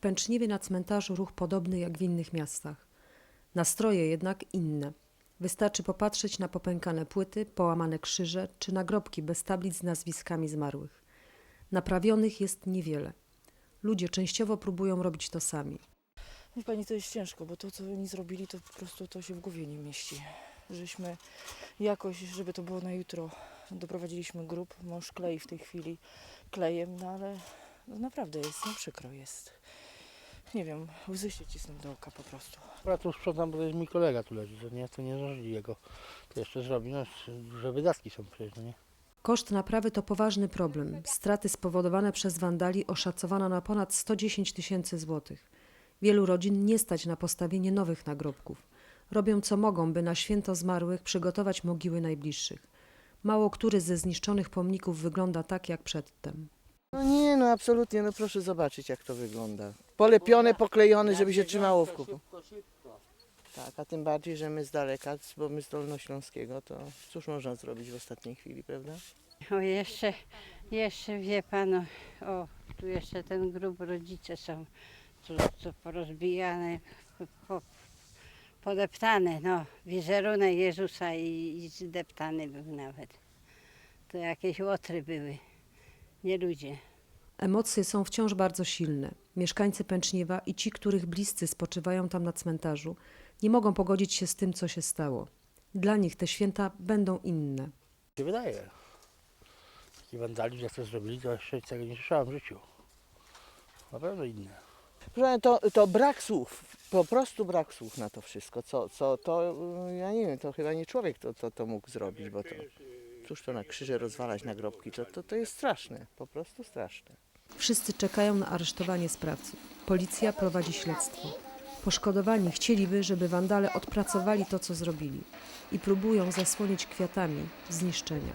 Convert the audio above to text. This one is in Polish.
Pęczniewie na cmentarzu ruch podobny jak w innych miastach. Nastroje jednak inne. Wystarczy popatrzeć na popękane płyty, połamane krzyże czy nagrobki bez tablic z nazwiskami zmarłych. Naprawionych jest niewiele. Ludzie częściowo próbują robić to sami. Wie pani, to jest ciężko, bo to, co oni zrobili, to po prostu to się w głowie nie mieści. Żeśmy jakoś, żeby to było na jutro, doprowadziliśmy grób. Mąż klei w tej chwili klejem, no ale no naprawdę jest, no przykro jest. Nie wiem, łzy się cisną do oka po prostu. Ja tu sprzątam, bo to jest mój kolega tu leży, to nie, to nie zdążyli jego. To jeszcze zrobi, no duże wydatki są przecież, no nie? Koszt naprawy to poważny problem. Straty spowodowane przez wandali oszacowano na ponad 110 tysięcy złotych. Wielu rodzin nie stać na postawienie nowych nagrobków. Robią co mogą, by na święto zmarłych przygotować mogiły najbliższych. Mało który ze zniszczonych pomników wygląda tak jak przedtem. No nie, no absolutnie, no proszę zobaczyć jak to wygląda. Polepione, poklejone, żeby się trzymało w kuku. Tak, a tym bardziej, że my z daleka, bo my z Dolnośląskiego, to cóż można zrobić w ostatniej chwili, prawda? O jeszcze, jeszcze wie pan, o, o tu jeszcze ten grób rodzice są, tu, tu porozbijane, po, po, podeptane, no, wizerunek Jezusa i, i zdeptany był nawet. To jakieś łotry były, nie ludzie. Emocje są wciąż bardzo silne. Mieszkańcy Pęczniewa i ci, których bliscy spoczywają tam na cmentarzu, nie mogą pogodzić się z tym, co się stało. Dla nich te święta będą inne. się wydaje. Taki wandalizm, jak to zrobili, to jeszcze tego nie słyszałem w życiu. Na pewno inne. Proszę pana, to, to brak słów, po prostu brak słów na to wszystko. Co, co to, y, ja nie wiem, to chyba nie człowiek to, to, to mógł zrobić, bo to, cóż to na krzyże rozwalać nagrobki, to, to, to jest straszne, po prostu straszne. Wszyscy czekają na aresztowanie sprawców. Policja prowadzi śledztwo. Poszkodowani chcieliby, żeby wandale odpracowali to, co zrobili i próbują zasłonić kwiatami zniszczenia.